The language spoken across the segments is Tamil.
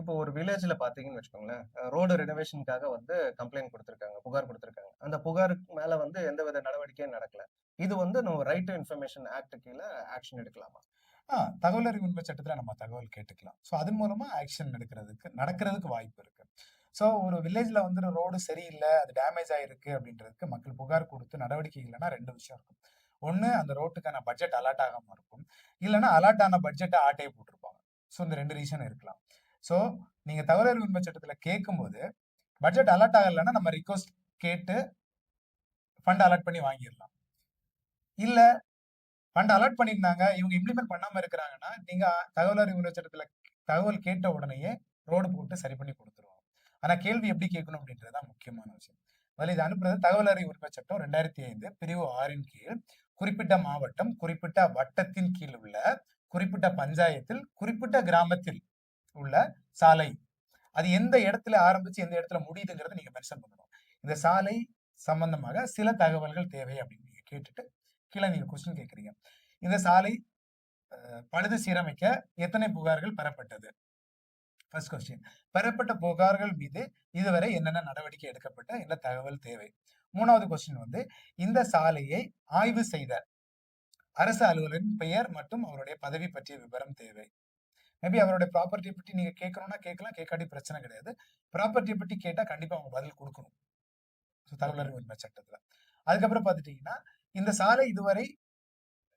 இப்போ ஒரு வில்லேஜ்ல பாத்தீங்கன்னு வச்சுக்கோங்களேன், ரோடு ரெனோவேஷனுக்காக வந்து கம்ப்ளைண்ட் கொடுத்துருக்காங்க புகார் கொடுத்துருக்காங்க அந்த புகாருக்கு மேல வந்து எந்த வித நடவடிக்கையும் நடக்கல. இது வந்து நம்ம ரைட் டு இன்ஃபர்மேஷன் ஆக்ட் கீழே ஆக்ஷன் எடுக்கலாமா? ஆ தகவல் அறியும் சட்டத்தில் நம்ம தகவல் கேட்டுக்கலாம். ஸோ அதன் மூலமா ஆக்ஷன் எடுக்கிறதுக்கு நடக்கிறதுக்கு வாய்ப்பு இருக்கு. ஸோ ஒரு வில்லேஜில் வந்து ரோடு சரியில்லை அது டேமேஜ் ஆயிருக்கு அப்படின்றதுக்கு மக்கள் புகார் கொடுத்து நடவடிக்கை இல்லைன்னா ரெண்டு விஷயம் இருக்கும். ஒன்று அந்த ரோட்டுக்கான பட்ஜெட் அலாட் ஆகாமல் இருக்கும். இல்லைன்னா அலாட் ஆன பட்ஜெட்டை ஆட்டைய போட்டிருப்பாங்க. ஸோ இந்த ரெண்டு ரீசன் இருக்கலாம். ஸோ நீங்க தகவல் உண்மை சட்டத்தில் கேட்கும்போது, பட்ஜெட் அலாட் ஆகலைன்னா நம்ம ரிக்வஸ்ட் கேட்டு ஃபண்ட் அலாட் பண்ணி வாங்கிடலாம் இல்ல ஃபண்ட் அலாட் பண்ணியிருந்தாங்க, இவங்க இம்ப்ளிமெண்ட் பண்ணாம இருக்கிறாங்கன்னா, நீங்க தகவல் உண்மை சட்டத்தில் தகவல் கேட்ட உடனேயே ரோடு போட்டு சரி பண்ணி கொடுத்துருவோம் ஆனா கேள்வி எப்படி கேட்கணும் அப்படின்றது தான் முக்கியமான விஷயம். முதல்ல இது அனுப்புறது தகவல் அறிவு உரிமை சட்டம் 2005 பிரிவு ஆறின் கீழ் குறிப்பிட்ட மாவட்டம், குறிப்பிட்ட வட்டத்தின் கீழ் உள்ள குறிப்பிட்ட பஞ்சாயத்தில், குறிப்பிட்ட கிராமத்தில் உள்ள சாலை. அது எந்த இடத்துல ஆரம்பிச்சு எந்த இடத்துல முடியுதுங்கிறத நீங்க மென்ஷன் பண்ணணும். இந்த சாலை சம்பந்தமாக சில தகவல்கள் தேவை அப்படின்னு நீங்க கேட்டுட்டு, கீழே நீங்க கொஸ்டின் கேட்குறீங்க இந்த சாலை பழுது சீரமைக்க எத்தனை புகார்கள் பெறப்பட்டது? First question. பெறப்பட்ட புகார்கள் மீது இதுவரை என்னென்ன நடவடிக்கை எடுக்கப்பட்ட, என்ன தகவல் தேவை? மூணாவது கொஸ்டின் வந்து இந்த சாலையை ஆய்வு செய்த அரசு அலுவலரின் பெயர் மற்றும் அவருடைய பதவி பற்றிய விவரம் தேவை. மேபி அவருடைய ப்ராப்பர்ட்டிய பத்தி நீங்க கேட்கணும்னா கேட்கலாம். கேட்காட்டி பிரச்சனை கிடையாது. ப்ராப்பர்ட்டிய பத்தி கேட்டா கண்டிப்பா அவங்க பதில் குடுக்கணும். ஸோ தகவல் உரிமை சட்டத்துல. அதுக்கப்புறம் பார்த்துட்டீங்கன்னா, இந்த சாலை இதுவரை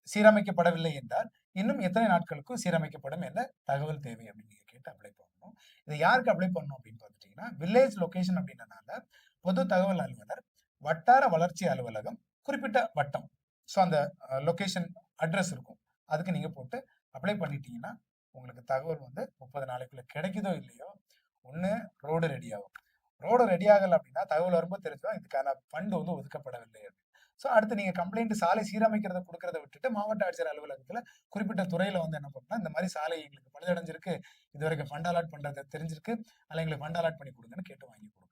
சீரமைக்கப்படவில்லை என்றால், இன்னும் எத்தனை நாட்களுக்கு சீரமைக்கப்படும் என்ற தகவல் தேவை அப்படின்னு நீங்க கேட்டு அப்ளை பண்ணணும். இத யாருக்கு அப்ளை பண்ணணும் அப்படின்னு பார்த்துட்டீங்கன்னா, வில்லேஜ் லொகேஷன் அப்படின்றனால பொது தகவல் அலுவலர், வட்டார வளர்ச்சி அலுவலகம், குறிப்பிட்ட வட்டம். ஸோ அந்த அ லொகேஷன் அட்ரஸ் இருக்கும். அதுக்கு நீங்க போட்டு அப்ளை பண்ணிட்டீங்கன்னா, உங்களுக்கு தகவல் வந்து 30 நாளைக்குள்ள கிடைக்குதோ இல்லையோ, ஒன்று ரோடு ரெடி ஆகும். ரோடு ரெடி ஆகலை அப்படின்னா, தகவல் வரும்போது தெரிஞ்சோம் இதுக்கான ஃபண்டு வந்து ஒதுக்கப்படவில்லை அப்படின்னு. ஸோ அடுத்து நீங்கள் கம்ப்ளைண்ட் சாலை சீரமைக்கிறத கொடுக்கறத விட்டுட்டு, மாவட்ட ஆட்சியர் அலுவலகத்தில் குறிப்பிட்ட துறையில் வந்து என்ன பண்ணால் இந்த மாதிரி சாலை எங்களுக்கு பழுதடைஞ்சிருக்கு. இதுவரைக்கும் ஃபண்ட் அலாட் பண்ணுறத தெரிஞ்சிருக்கு. அதனால எங்களுக்கு ஃபண்ட் அலாட் பண்ணி கொடுங்கன்னு கேட்டு வாங்கி கொடுங்க